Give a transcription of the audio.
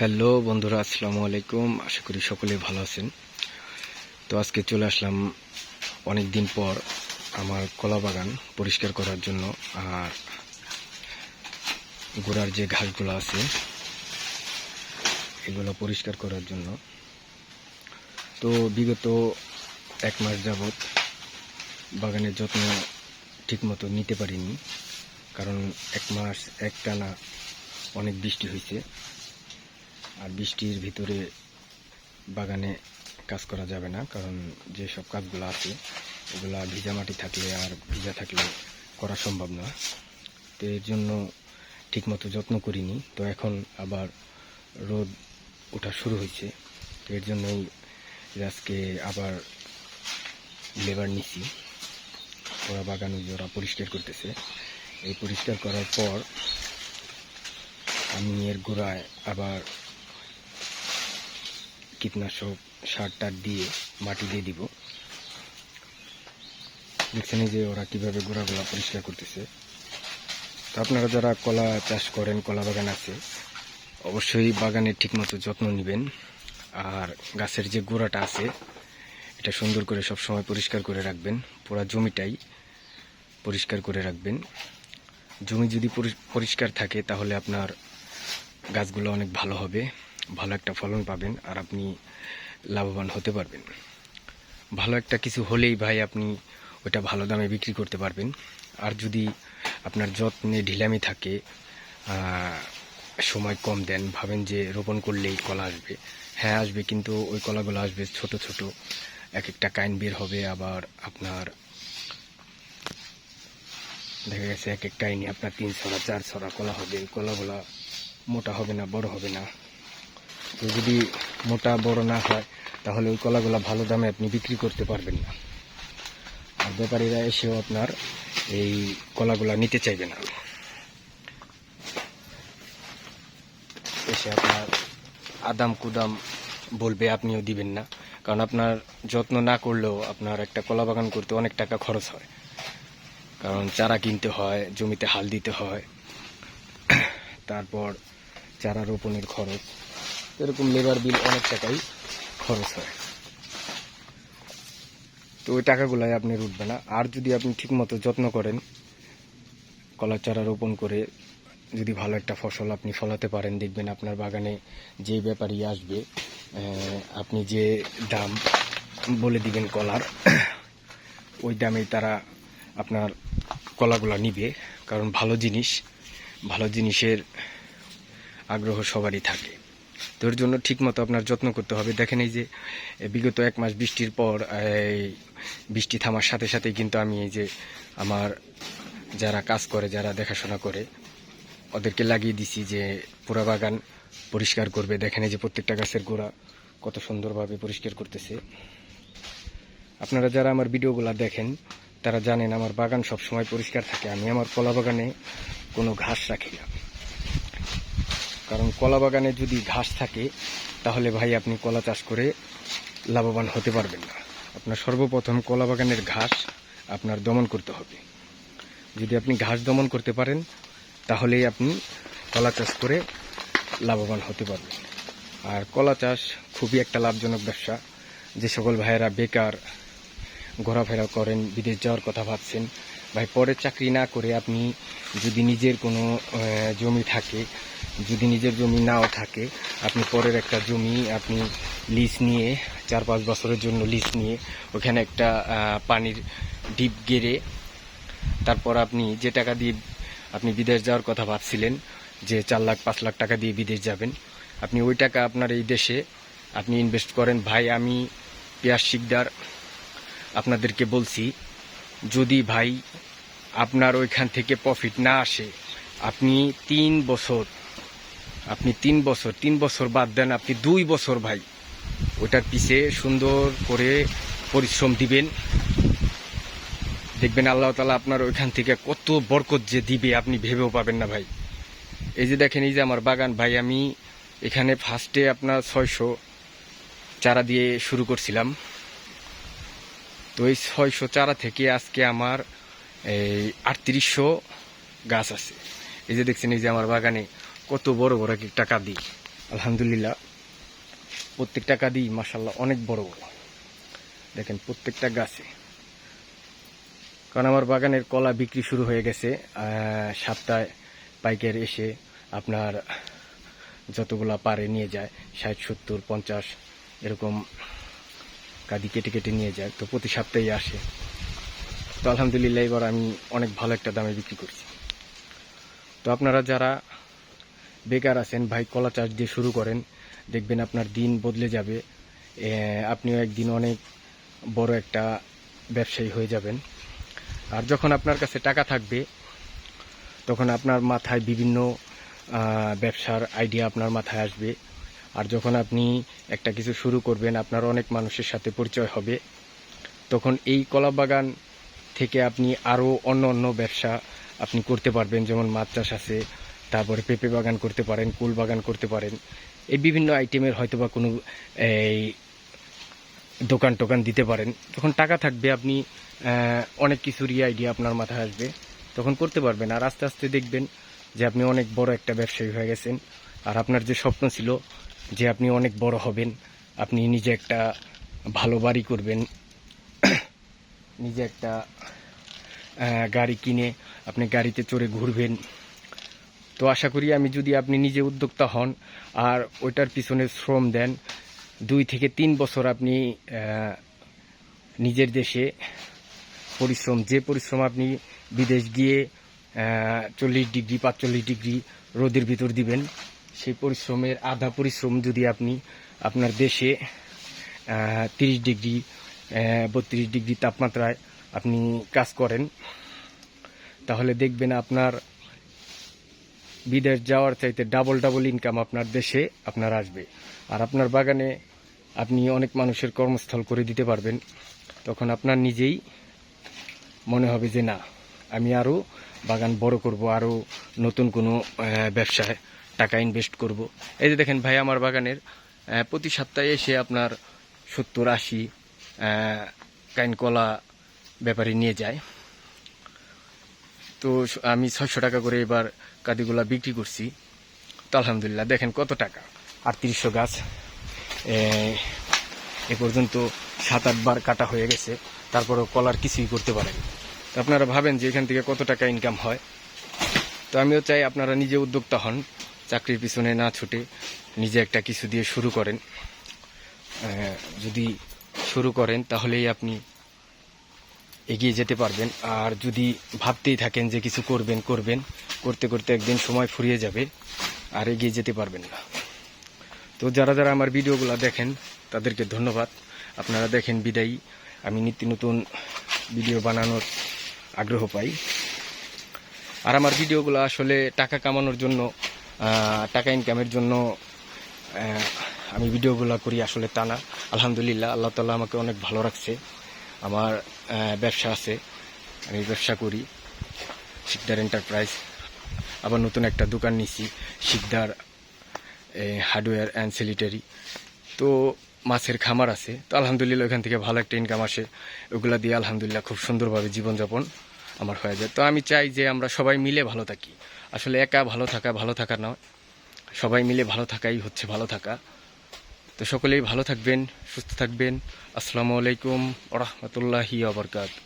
Hello বন্ধুরা, আসসালামু আলাইকুম। আশা করি সকলে ভালো আছেন। তো আজকে চলে আসলাম অনেক দিন পর আমার কলা বাগান পরিষ্কার করার জন্য আর গোড়ার যে ঘাসগুলো আছে, এগুলো পরিষ্কার করার জন্য। তো বিগত এক মাস যাবৎ বাগানের যত্ন ঠিকমতো নিতে পারিনি, কারণ এক মাস, একটানা অনেক বৃষ্টি হয়েছে। আর বৃষ্টির ভিতরে বাগানে কাজ করা যাবে না, কারণ যেসব কাজগুলো আছে, এগুলা ভিজা মাটি থাকলে আর ভিজা থাকলে করা সম্ভব না। তো এর জন্য ঠিকমতো যত্ন করিনি। তো এখন আবার রোদ ওঠা শুরু হয়েছে। তো এর জন্যই যে আজকে আবার লেবার নিছি। ওরা বাগান ওরা পরিষ্কার করতেছে। এই পরিষ্কার করার পর আমি এর গোড়ায় আবার কীটনাশক সার টার দিয়ে মাটি দিয়ে দিব। দেখছেন যে ওরা কীভাবে গোড়াগুলা পরিষ্কার করতেছে। তো আপনারা যারা কলা চাষ করেন, কলা বাগান আছে, অবশ্যই বাগানের ঠিকমতো যত্ন নেবেন। আর গাছের যে গোড়াটা আছে, এটা সুন্দর করে সব সময় পরিষ্কার করে রাখবেন। পুরো জমিটাই পরিষ্কার করে রাখবেন। জমি যদি পরি- পরিষ্কার থাকে, তাহলে আপনার গাছগুলো অনেক ভালো হবে। ভালো একটা ফলন পাবেন আর আপনি লাভবান হতে পারবেন। ভালো একটা কিছু হলেই ভাই আপনি ওটা ভালো দামে বিক্রি করতে পারবেন। আর যদি আপনার যত্নে ঢিলামি থাকে সময় কম দেন, ভাবেন যে রোপণ করলেই কলা আসবে। হ্যাঁ আসবে কিন্তু ওই কলাগুলো আসবে ছোট ছোট। এক একটা কাইন বের হবে, আবার আপনার দেখা গেছে এক এক কাইনি আপনার তিন ছড়া, চার ছড়া কলা হবে। কলাগুলা মোটা হবে না, বড় হবে না। যদি মোটা, বড় না হয়, তাহলে ওই কলাগুলা ভালো দামে আপনি বিক্রি করতে পারবেন না। আর ব্যাপারীরা এসেও আপনার এই কলাগুলা নিতে চাইবে না। এসে আপনার আদাম কুদাম বলবে, আপনিও দিবেন না। কারণ আপনার যত্ন না করলেও আপনার একটা কলা বাগান করতে অনেক টাকা খরচ হয়। কারণ চারা কিনতে হয়, জমিতে হাল দিতে হয়। তারপর চারা রোপণের খরচ। এরকম লেবার বিল অনেক টাকাই খরচ হয়। তো ওই টাকাগুলাই আপনি উঠবে না। আর যদি আপনি ঠিকমতো যত্ন করেন, কলা চারা রোপণ করে যদি ভালো একটা ফসল আপনি ফলাতে পারেন, দেখবেন আপনার বাগানে যে ব্যাপারই আসবে আপনি যে দাম বলে দিবেন কলার, ওই দামেই তারা আপনার কলাগুলা নিবে। কারণ ভালো জিনিস, ভালো জিনিসের আগ্রহ সবারই থাকে। তো এর জন্য ঠিকমতো আপনার যত্ন করতে হবে। দেখেন এই যে বিগত এক মাস বৃষ্টির পর এই বৃষ্টি থামার সাথে সাথে কিন্তু আমি এই যে আমার যারা কাজ করে, যারা দেখাশোনা করে, ওদেরকে লাগিয়ে দিছি যে পুরা বাগান পরিষ্কার করবে। দেখেন এই যে প্রত্যেকটা গাছের গোড়া কত সুন্দরভাবে পরিষ্কার করতেছে। আপনারা যারা আমার ভিডিওগুলো দেখেন, তারা জানেন আমার বাগান সব সময় পরিষ্কার থাকে। আমি আমার কলা বাগানে কোনো ঘাস রাখি না। কারণ কলা বাগানে যদি ঘাস থাকে, তাহলে ভাই আপনি কলা চাষ করে লাভবান হতে পারবেন না। আপনার সর্বপ্রথম কলা বাগানের ঘাস আপনার দমন করতে হবে। যদি আপনি ঘাস দমন করতে পারেন, তাহলেই আপনি কলা চাষ করে লাভবান হতে পারবেন। আর কলা চাষ খুবই একটা লাভজনক ব্যবসা। যে সকল ভাইয়েরা বেকার ঘোরাফেরা করেন, বিদেশ যাওয়ার কথা ভাবছেন। ভাই পরে চাকরি না করে আপনি যদি নিজের কোনো জমি থাকে, যদি নিজের জমি নাও থাকে, আপনি পরের একটা জমি আপনি লিজ নিয়ে, চার পাঁচ বছরের জন্য লিজ নিয়ে, ওখানে একটা পানির ডিপ গেড়ে, তারপর আপনি যে টাকা দিয়ে আপনি বিদেশ যাওয়ার কথা ভাবছিলেন, যে চার লাখ, পাঁচ লাখ টাকা দিয়ে বিদেশ যাবেন, আপনি ওই টাকা আপনার এই দেশে আপনি ইনভেস্ট করেন। ভাই, আমি পিয়াস শিকদার আপনাদেরকে বলছি, যদি ভাই আপনার ওইখান থেকে প্রফিট না আসে, আপনি তিন বছর, আপনি তিন বছর তিন বছর বাদ দেন, আপনি দুই বছর ভাই, ওটার পিছে সুন্দর করে পরিশ্রম দিবেন। দেখবেন আল্লাহ তালা আপনার ওইখান থেকে কত বরকত যে দিবে, আপনি ভেবেও পাবেন না ভাই। এই যে দেখেন, এই যে আমার বাগান ভাই, আমি এখানে ফার্স্টে আপনার ছয়শো চারা দিয়ে শুরু করছিলাম। তো এই ছয়শো চারা থেকে আজকে আমার এই আটত্রিশশো গাছ আছে। এই যে দেখছেন, এই যে আমার বাগানে কত বড় বড় এক টাকা দিই। আলহামদুলিল্লাহ, প্রত্যেক টাকা দিই মাসাল্লাহ অনেক বড় বড়। দেখেন, প্রত্যেকটা গাছে। কারণ আমার বাগানের কলা বিক্রি শুরু হয়ে গেছে সাতটায় পাইকার এসে আপনার যতগুলা পারে নিয়ে যায়, ষাট, সত্তর, পঞ্চাশ, এরকম কাদি কেটে কেটে নিয়ে যায়, তো প্রতি সপ্তাহে আসে। তো আলহামদুলিল্লাহ এবার আমি অনেক ভালো একটা দামে বিক্রি করছি। তো আপনারা যারা বেকার আছেন, ভাই, কলা চাষ দিয়ে শুরু করেন, দেখবেন আপনার দিন বদলে যাবে। আপনিও একদিন অনেক বড় একটা ব্যবসায়ী হয়ে যাবেন। আর যখন আপনার কাছে টাকা থাকবে, তখন আপনার মাথায় বিভিন্ন ব্যবসার আইডিয়া আপনার মাথায় আসবে। আর যখন আপনি একটা কিছু শুরু করবেন, আপনার অনেক মানুষের সাথে পরিচয় হবে, তখন এই কলা বাগান থেকে আপনি আরও অন্য অন্য ব্যবসা আপনি করতে পারবেন, যেমন মাছ চাষ আছে, তারপরে পেঁপে বাগান করতে পারেন, কুল বাগান করতে পারেন। এই বিভিন্ন আইটেমের হয়তো বা কোনো, এই, দোকান টোকান দিতে পারেন। তখন টাকা থাকবে, আপনি অনেক কিছুরই আইডিয়া আপনার মাথায় আসবে, তখন করতে পারবেন। আর আস্তে আস্তে দেখবেন যে আপনি অনেক বড় একটা ব্যবসায়ী হয়ে গেছেন। আর আপনার যে স্বপ্ন ছিল যে আপনি অনেক বড় হবেন, আপনি নিজে একটা ভালো বাড়ি করবেন, নিজে একটা গাড়ি কিনে আপনি গাড়িতে চড়ে ঘুরবেন। তো আশা করি আমি যদি আপনি নিজে উদ্যোক্তা হন আর ওইটার পিছনে শ্রম দেন, দুই থেকে তিন বছর আপনি নিজের দেশে পরিশ্রম, যে পরিশ্রম আপনি বিদেশ গিয়ে চল্লিশ ডিগ্রি, পাঁচচল্লিশ ডিগ্রি রোদের ভিতর দিবেন সেই পরিশ্রমের আধা পরিশ্রম যদি আপনি আপনার দেশে তিরিশ ডিগ্রি বত্রিশ ডিগ্রি তাপমাত্রায় আপনি কাজ করেন, তাহলে দেখবেন আপনার বিদেশ যাওয়ার চাইতে ডাবল ডাবল ইনকাম আপনার দেশে আপনার আসবে। আর আপনার বাগানে আপনি অনেক মানুষের কর্মস্থল করে দিতে পারবেন। তখন আপনার নিজেই মনে হবে যে না, আমি আরও বাগান বড় করব আরও নতুন কোনো ব্যবসায় টাকা ইনভেস্ট করব। এই যে দেখেন ভাই আমার বাগানের প্রতি সপ্তাহে এসে আপনার সত্তর আশি কাইন কলা ব্যাপারে নিয়ে যায়। তো আমি ছয়শো টাকা করে এবার কাদিগুলা বিক্রি করছি। তো আলহামদুলিল্লাহ দেখেন কত টাকা। আটত্রিশশো গাছ। এ, পর্যন্ত সাত আটবার কাটা হয়ে গেছে। তারপরেও কলার কিছুই করতে পারেন। আপনারা ভাবেন যে এখান থেকে কত টাকা ইনকাম হয়। তো আমিও চাই আপনারা নিজে উদ্যোক্তা হন। চাকরির পিছনে না ছুটে নিজে একটা কিছু দিয়ে শুরু করেন। যদি শুরু করেন, তাহলেই আপনি এগিয়ে যেতে পারবেন। আর যদি ভাবতেই থাকেন যে কিছু করবেন করবেন, করতে করতে একদিন সময় ফুরিয়ে যাবে, আর এগিয়ে যেতে পারবেন না। তো যারা যারা আমার ভিডিওগুলো দেখেন, তাদেরকে ধন্যবাদ। আপনারা দেখেন বিদায়ী, আমি নিত্য নতুন ভিডিও বানানোর আগ্রহ পাই। আর আমার ভিডিওগুলো আসলে টাকা কামানোর জন্য টাকা ইনকামের জন্য আমি ভিডিওগুলো করি আসলে তা না। আলহামদুলিল্লাহ, আল্লাহ তাল্লাহ আমাকে অনেক ভালো রাখছে। আমার ব্যবসা আছে। আমি ব্যবসা করি, শিকদার এন্টারপ্রাইজ আবার নতুন একটা দোকান নিছি শিকদার হার্ডওয়্যার অ্যান্ড স্যানিটারি তো মাছের খামার আছে। তো আলহামদুলিল্লাহ ওখান থেকে ভালো একটা ইনকাম আসে। ওগুলা দিয়ে আলহামদুলিল্লাহ খুব সুন্দরভাবে জীবনযাপন আমার হয়ে যায়। তো আমি চাই যে আমরা সবাই মিলে ভালো থাকি। আসলে একা ভালো থাকা ভালো থাকা নয়। সবাই মিলে ভালো থাকাই হচ্ছে ভালো থাকা। তো সকলেই ভালো থাকবেন, সুস্থ থাকবেন। আসসালামু আলাইকুম রহমতুল্লাহি আবরকাত